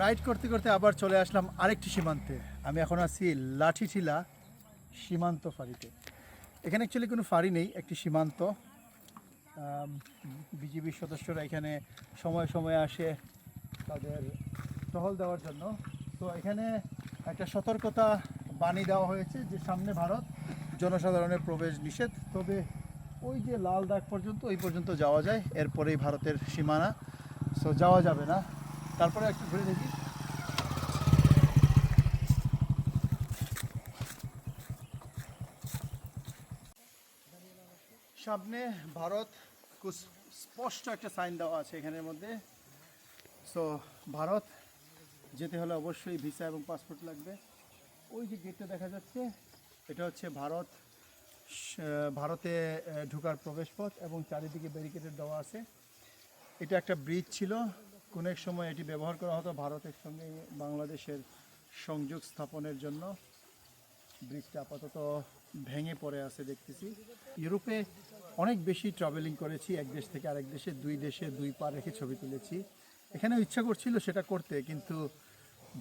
Ride করতে করতে আবার চলে আসলাম আরেকটি সীমান্তে। আমি এখন আছি লাঠিটিলা সীমান্ত ফাঁড়িতে। এখানে অ্যাকচুয়ালি কোনো ফাঁড়ি নেই, একটি সীমান্ত। বিজিবির সদস্যরা এখানে সময় সময় আসে তাদের টহল দেওয়ার জন্য। তো এখানে একটা সতর্কতা বাণী দেওয়া হয়েছে যে সামনে ভারত জনসাধারণের প্রবেশ নিষেধ। তবে ওই যে লাল দাগ পর্যন্ত, ওই পর্যন্ত যাওয়া যায়। এরপরেই ভারতের সীমানা। সো যাওয়া যাবে না। তারপরে একটু ঘুরে দেখি। সামনে ভারত স্পষ্ট একটা সাইন দেওয়া আছে এখানের মধ্যে। সো ভারত যেতে হলে অবশ্যই ভিসা এবং পাসপোর্ট লাগবে। ওই যে গেটটা দেখা যাচ্ছে, এটা হচ্ছে ভারত ভারতে ঢোকার প্রবেশপথ এবং চারিদিকে ব্যারিকেডের দেওয়া আছে। এটা একটা ব্রিজ ছিল। কোনো এক সময় এটি ব্যবহার করা হতো ভারতের সঙ্গে বাংলাদেশের সংযোগ স্থাপনের জন্য। ব্রিজটা আপাতত ভেঙে পড়ে আছে দেখতেছি। ইউরোপে অনেক বেশি ট্রাভেলিং করেছি, এক দেশ থেকে আরেক দেশে, দুই দেশে দুই পা রেখে ছবি তুলেছি। এখানেও ইচ্ছা করছিল সেটা করতে, কিন্তু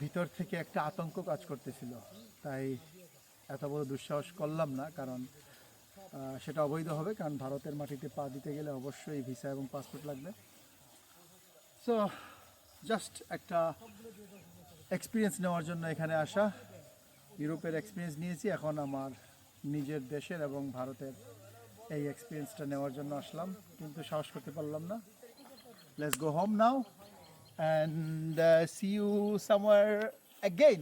ভিতর থেকে একটা আতঙ্ক কাজ করতেছিল। তাই এত বড় দুঃসাহস করলাম না, কারণ সেটা অবৈধ হবে, কারণ ভারতের মাটিতে পা দিতে গেলে অবশ্যই ভিসা এবং পাসপোর্ট লাগবে। সো জাস্ট একটা এক্সপিরিয়েন্স নেওয়ার জন্য এখানে আসা। ইউরোপের এক্সপিরিয়েন্স নিয়েছি, এখন আমার নিজের দেশের এবং ভারতের এই এক্সপিরিয়েন্সটা নেওয়ার জন্য আসলাম। কিন্তু সাহস করতে পারলাম না। Let's go home now and see you somewhere again